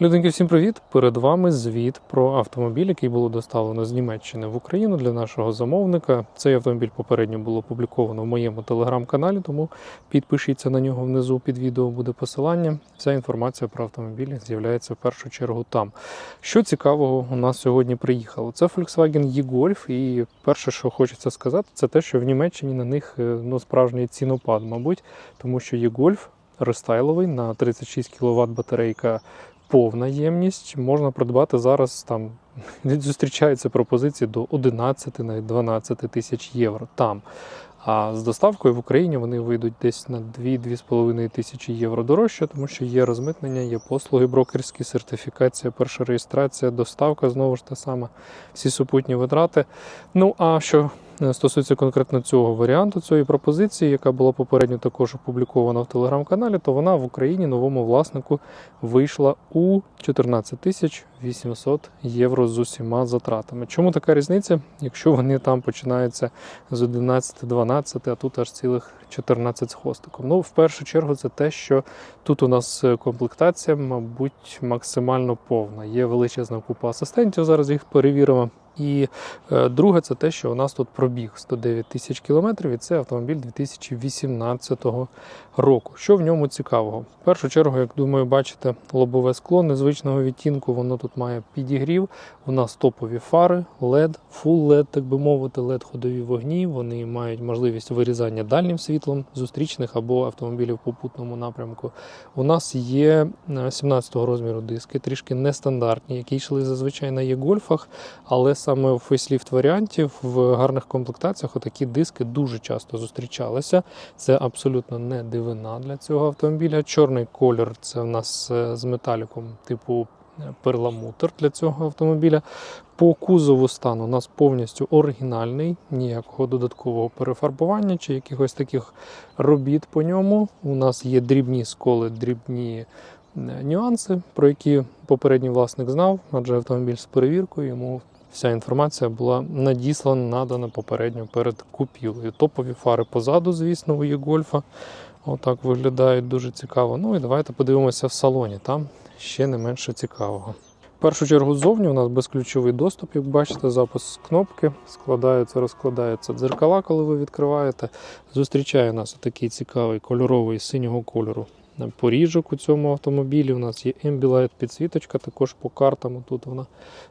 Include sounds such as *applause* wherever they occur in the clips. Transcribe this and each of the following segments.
Людинки, всім привіт! Перед вами звіт про автомобіль, який було доставлено з Німеччини в Україну для нашого замовника. Цей автомобіль попередньо було опубліковано в моєму телеграм-каналі, тому підпишіться на нього внизу під відео буде посилання. Вся інформація про автомобіль з'являється в першу чергу там. Що цікавого у нас сьогодні приїхало? Це Volkswagen e-Golf, і перше, що хочеться сказати, це те, що в Німеччині на них е, ну, справжній цінопад, мабуть, тому що e-Golf рестайловий на 36 кВт батарейка повна ємність можна придбати зараз там. *laughs* Зустрічаються пропозиції до 11 навіть 12 тисяч євро там. А з доставкою в Україні вони вийдуть десь на 2-2,5 тисячі євро дорожче, тому що є розмитнення, є послуги брокерські, сертифікація, перша реєстрація, доставка знову ж те саме, всі супутні витрати. Ну а що стосується конкретно цього варіанту, цієї пропозиції, яка була попередньо також опублікована в телеграм-каналі, то вона в Україні новому власнику вийшла у 14 тисяч 800 євро з усіма затратами. Чому така різниця? Якщо вони там починаються з 11-12, а тут аж цілих 14 з хвостиком. Ну, в першу чергу, це те, що тут у нас комплектація, мабуть, максимально повна. Є величезна купа асистентів. Зараз їх перевіримо. І е, друге, це те, що у нас тут пробіг 109 тисяч кілометрів, і це автомобіль 2018 року. Що в ньому цікавого? В першу чергу, як думаю, бачите, лобове скло незвичного відтінку, воно тут має підігрів. У нас топові фари, LED, Full LED, так би мовити, LED ходові вогні. Вони мають можливість вирізання дальнім світлом зустрічних або автомобілів в попутному напрямку. У нас є 17-го розміру диски, трішки нестандартні, які йшли зазвичай на є-гольфах, але саме в фейсліфт варіанті в гарних комплектаціях отакі диски дуже часто зустрічалися. Це абсолютно не дивина для цього автомобіля. Чорний колір це в нас е, з металіком типу е, перламутр для цього автомобіля. По кузову стан у нас повністю оригінальний, ніякого додаткового перефарбування чи якихось таких робіт по ньому. У нас є дрібні сколи, дрібні е, нюанси, про які попередній власник знав, адже автомобіль з перевіркою йому Вся інформація була надіслана, надана попередньо перед купівлею. Топові фари позаду, звісно, у є-гольфа. Отак виглядають дуже цікаво. Ну і давайте подивимося в салоні. Там ще не менше цікавого. В першу чергу ззовні у нас безключовий доступ, як бачите, запуск кнопки, складаються, розкладаються дзеркала, коли ви відкриваєте. Зустрічає нас такий цікавий кольоровий синього кольору поріжок у цьому автомобілі. У нас є Ambilight підсвіточка, також по картам. Тут вона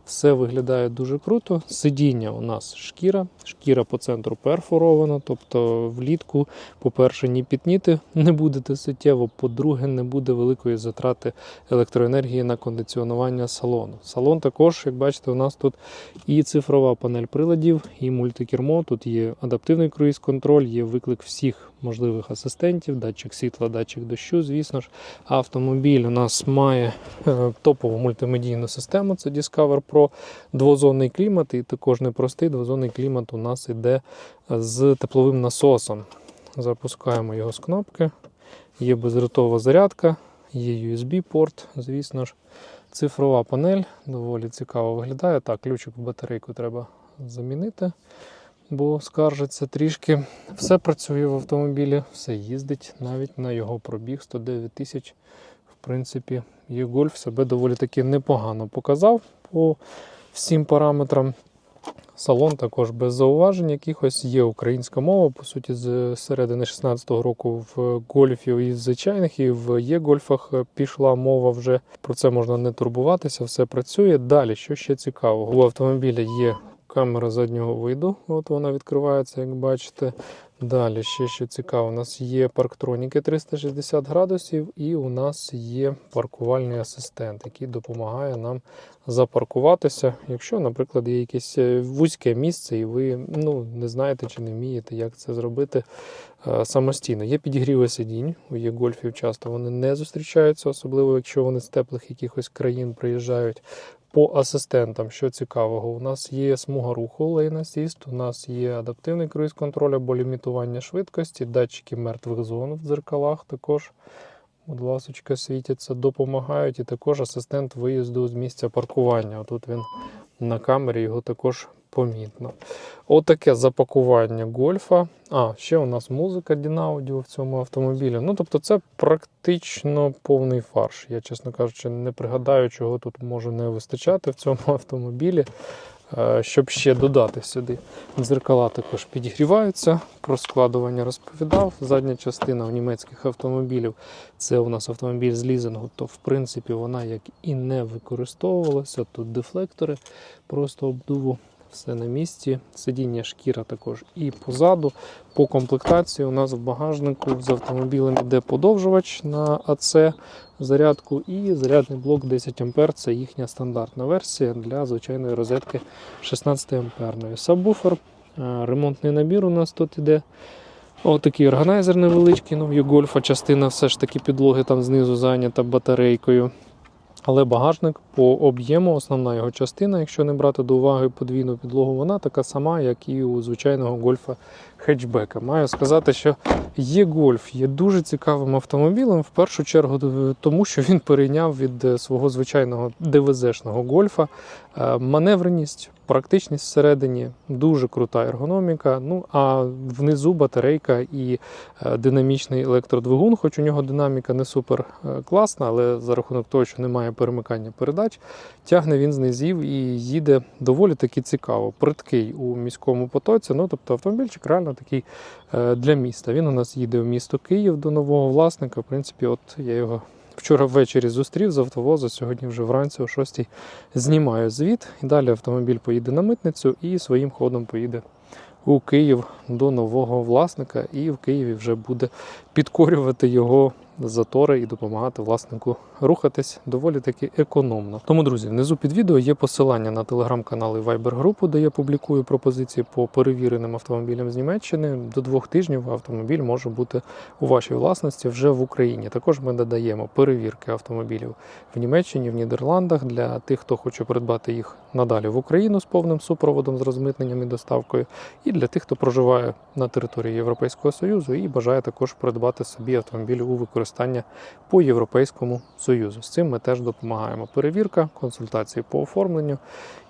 все виглядає дуже круто. Сидіння у нас шкіра, шкіра по центру перфорована, тобто влітку, по-перше, ні пітніти не будете суттєво, по-друге, не буде великої затрати електроенергії на кондиціонування салону. Салон також, як бачите, у нас тут і цифрова панель приладів, і мультикермо. Тут є адаптивний круїз-контроль, є виклик всіх можливих асистентів, датчик світла, датчик дощу звісно ж, автомобіль у нас має е, топову мультимедійну систему. Це Discover Pro, двозонний клімат, і також непростий двозонний клімат у нас йде з тепловим насосом. Запускаємо його з кнопки. Є безритова зарядка, є USB-порт, звісно ж. Цифрова панель доволі цікаво виглядає. Так, ключик в батарейку треба замінити бо скаржиться трішки. Все працює в автомобілі, все їздить навіть на його пробіг 109 тисяч. В принципі, є гольф себе доволі таки непогано показав по всім параметрам. Салон також без зауважень якихось є українська мова. По суті, з середини 16-го року в гольфів і в звичайних, і в є-гольфах пішла мова вже. Про це можна не турбуватися, все працює. Далі, що ще цікавого, у автомобіля є камера заднього виду. От вона відкривається, як бачите. Далі ще що цікаво, у нас є парктроніки 360 градусів, і у нас є паркувальний асистент, який допомагає нам запаркуватися. Якщо, наприклад, є якесь е, вузьке місце, і ви ну, не знаєте чи не вмієте, як це зробити е, самостійно. Є підігріви сидінь, у є гольфів часто вони не зустрічаються, особливо якщо вони з теплих якихось країн приїжджають. По асистентам, що цікавого, у нас є смуга руху Lane Assist, у нас є адаптивний круїз-контроль або лімітування швидкості, датчики мертвих зон в дзеркалах також, будь ласочка, світяться, допомагають. І також асистент виїзду з місця паркування. Тут він на камері його також помітно. Отаке запакування гольфа. А, ще у нас музика Дінаудіо в цьому автомобілі. Ну, тобто, це практично повний фарш. Я, чесно кажучи, не пригадаю, чого тут може не вистачати в цьому автомобілі, е, щоб ще додати сюди. Дзеркала також підігріваються. Про складування розповідав. Задня частина в німецьких автомобілів це у нас автомобіль з лізингу, то в принципі вона як і не використовувалася. Тут дефлектори просто обдуву. Все на місці, сидіння шкіра також і позаду. По комплектації у нас в багажнику з автомобілем йде подовжувач на АЦ зарядку і зарядний блок 10 А. Це їхня стандартна версія для звичайної розетки 16 амперної. Сабвуфер, е, ремонтний набір у нас тут іде. Отакий органайзер невеличкий, ну в Югольфа частина все ж таки підлоги там знизу зайнята батарейкою. Але багажник по об'єму, основна його частина, якщо не брати до уваги подвійну підлогу, вона така сама, як і у звичайного гольфа хетчбека. Маю сказати, що є гольф, є дуже цікавим автомобілем, в першу чергу тому, що він перейняв від е, свого звичайного ДВЗ-шного гольфа е, маневреність, практичність всередині, дуже крута ергономіка. Ну а внизу батарейка і е, динамічний електродвигун, хоч у нього динаміка не супер е, класна, але за рахунок того, що немає перемикання передач, тягне він з низів і їде доволі таки цікаво. Приткий у міському потоці. Ну тобто автомобільчик реально такий е, для міста. Він у нас їде в місто Київ до нового власника. В принципі, от я його. Вчора ввечері зустрів з автовоза, сьогодні вже вранці о 6 знімаю звіт. І далі автомобіль поїде на митницю і своїм ходом поїде у Київ до нового власника, і в Києві вже буде підкорювати його затори і допомагати власнику рухатись доволі таки економно. Тому, друзі, внизу під відео є посилання на телеграм-канал і Viber групу, де я публікую пропозиції по перевіреним автомобілям з Німеччини. До двох тижнів автомобіль може бути у вашій власності вже в Україні. Також ми додаємо перевірки автомобілів в Німеччині, в Нідерландах для тих, хто хоче придбати їх надалі в Україну з повним супроводом з розмитненням і доставкою, і для тих, хто проживає на території Європейського Союзу і бажає також придбати собі автомобіль у використання по Європейському Союзу. З цим ми теж допомагаємо. Перевірка, консультації по оформленню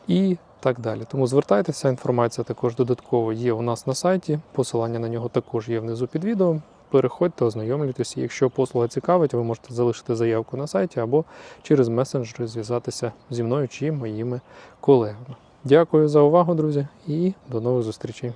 і так далі. Тому звертайтеся, інформація також додатково є у нас на сайті. Посилання на нього також є внизу під відео. Переходьте, ознайомлюйтесь. Якщо послуга цікавить, ви можете залишити заявку на сайті або через месенджери зв'язатися зі мною чи моїми колегами. Дякую за увагу, друзі, і до нових зустрічей.